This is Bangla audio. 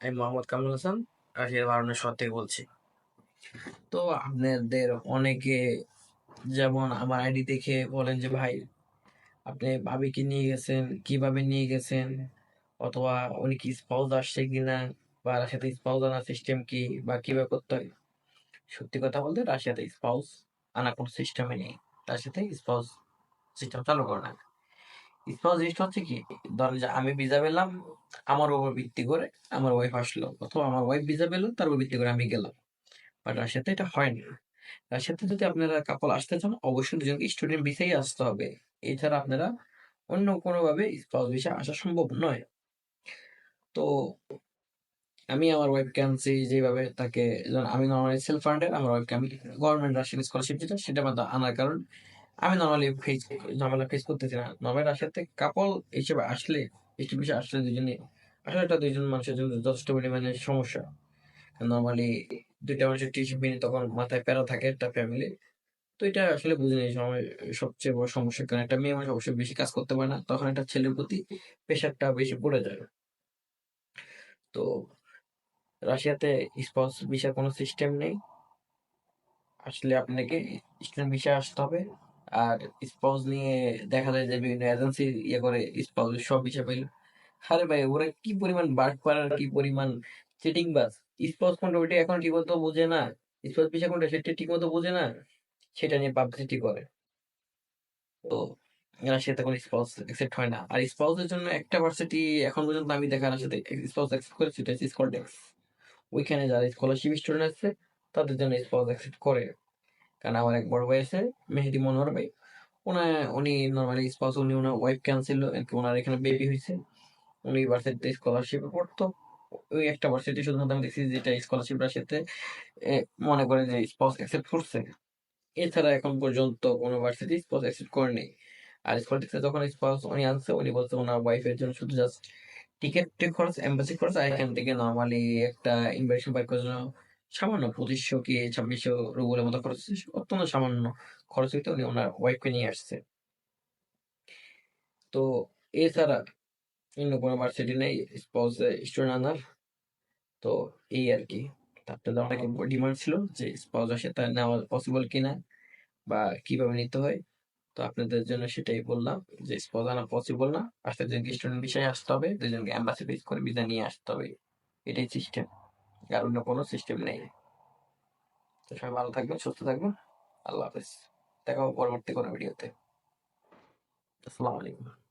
আমি মোহাম্মদ কামরুল হাসান রাশিয়ার বারাণসী শহর থেকে বলছি। তো আপনাদের অনেকে যেমন আমার আইডি দেখে বলেন যে, ভাই, আপনি ভাবিকে নিয়ে গেছেন, কীভাবে নিয়ে গেছেন? অথবা উনি কি স্পাউস আসছে কিনা? বা রাশিয়াতে স্পাউস আনা সিস্টেম কি? বা কীভাবে করতে হয়? সত্যি কথা বলতে রাশিয়াতে স্পাউস আনা কোনো সিস্টেমে নেই। তার সাথে স্পাউস সিস্টেম চালু করে না। স্পাউস জিনিসটা হচ্ছে কি, ধরেন আমি ভিসা পেলাম আমার উপর ভিত্তি করে আমার ওয়াইফ আসলো। অথবা আমার ওয়াইফ ভিসা পেল, তার উপর ভিত্তি করে আমি গেলাম। বাট রাশিয়াতে এটা হয় না। রাশিয়াতে যদি আপনারা কাপল আসতে চান, অবশ্যই দুজনকে স্টুডেন্ট ভিসাই আসতে হবে। এছাড়া আপনারা অন্য কোনোভাবে স্পাউস ভিসা আসা সম্ভব নয়। তো আমি আমার ওয়াইফকে আনছি যেভাবে তাকে আমি নর্মালি সেলফ ফান্ডেড আমার ওয়াইফকে আমি গভর্নমেন্ট রাশিয়ান স্কলারশিপ যেটা সেটা আনার কারণ আমি নর্মালি ফেস ঝামেলা ফেস করতেছি না। নর্মালি রাশিয়াতে কাপল হিসেবে আসলে স্টুডেন্ট ভিসা আসলে দুজনে আসলে এটা দুইজন মানুষের জন্য যথেষ্ট পরিমাণে সমস্যা। নর্মালি দুইটা মানুষের টিউশন ফি তখন মাথায় প্যারা থাকে একটা ফ্যামিলি তো এটা আসলে বুঝে নেই সবচেয়ে বড় সমস্যা। কারণ একটা মেয়ে মানুষ অবশ্যই বেশি কাজ করতে পারে না, তখন একটা ছেলের প্রতি প্রেশারটা বেশি পড়ে যায়। তো রাশিয়াতে স্পাউস ভিসার কোনো সিস্টেম নেই। আসলে আপনাকে স্টুডেন্ট ভিসা আসতে হবে। আর স্পাউস নিয়ে দেখা যায় যে বিভিন্ন এজেন্সি ইয়ে করে স্পাউস সব পেল। আরে ভাই, ওরা কি পরিমাণ বাট পাড়ার কি পরিমাণ চিটিং বাস স্পাউস কোনটা ওইটা এখন ঠিক মতো বোঝে না। স্পাউস ভিসা কোনটা সেটা ঠিক মতো বোঝে না, সেটা নিয়ে পাবলিসিটি করে। তো রাশিয়াতে কোনো স্পাউস অ্যাকসেপ্ট হয় না। আর স্পাউসের জন্য একটা ভার্সিটি এখন পর্যন্ত আমি দেখা সাথে স্পাউস অ্যাকসেপ্ট করেছি, সেটা হচ্ছে স্কলডেক্স ওইখানে যারা স্কলারশিপ স্টুডেন্ট আছে, তাদের জন্য স্পাউস অ্যাকসেপ্ট করে। কারণ আমার এক বড় ভাই আছে মেহেদি মনোহর ভাই। ওনা উনি নর্মালি স্পাউস উনি ওনার ওয়াইফ ক্যান্সেল ওনার এখানে বেবি হয়েছে। উনি ভার্সিটিতে স্কলারশিপে পড়তো। ওই একটা ভার্সিটি শুধুমাত্র আমি দেখছি যেটা স্কলারশিপ রাশিয়াতে এ, মনে করে যে স্পাউস অ্যাকসেপ্ট করছে। এছাড়া এখন পর্যন্ত কোনো ভার্সিটি স্পাউস অ্যাকসেপ্ট করেনি আর স্কলারশিপে যখন স্পাউস উনি আনছে উনি বলছে ওনার ওয়াইফের জন্য শুধু জাস্ট টিকিট খরচ এম্বাসি খরচ আর এখান থেকে নর্মালি একটা ইনভাইটেশন বাইক করার জন্য সামান্য পঁচিশশো কি ছাব্বিশশো রুবলের মতো খরচ অত্যন্ত সামান্য খরচ হইতে উনি ওনার ওয়াইফকে নিয়ে আসছে। তো এছাড়া অন্য কোনো ভার্সিটি নেই স্পাউস স্টুডেন্ট আনার তো এই আর কি। আপনাদের অনেক ডিমান্ড ছিল যে স্পাউস আসে, তা নেওয়া পসিবল কিনা বা কীভাবে নিতে হয়, তো আপনাদের জন্য সেটাই বললাম যে স্পাউস আনা পসিবল না আসতে দুজনকে স্টুডেন্ট বিষয়ে আসতে হবে, দুজনকে অ্যাম্বাসি ফেস করে ভিসা নিয়ে আসতে হবে, এটাই সিস্টেম আর অন্য কোনো সিস্টেম নেই। তো সবাই ভালো থাকবেন, সুস্থ থাকবেন। আল্লাহ হাফেজ। দেখা হবে পরবর্তী কোনো ভিডিওতে আসসালামু আলাইকুম।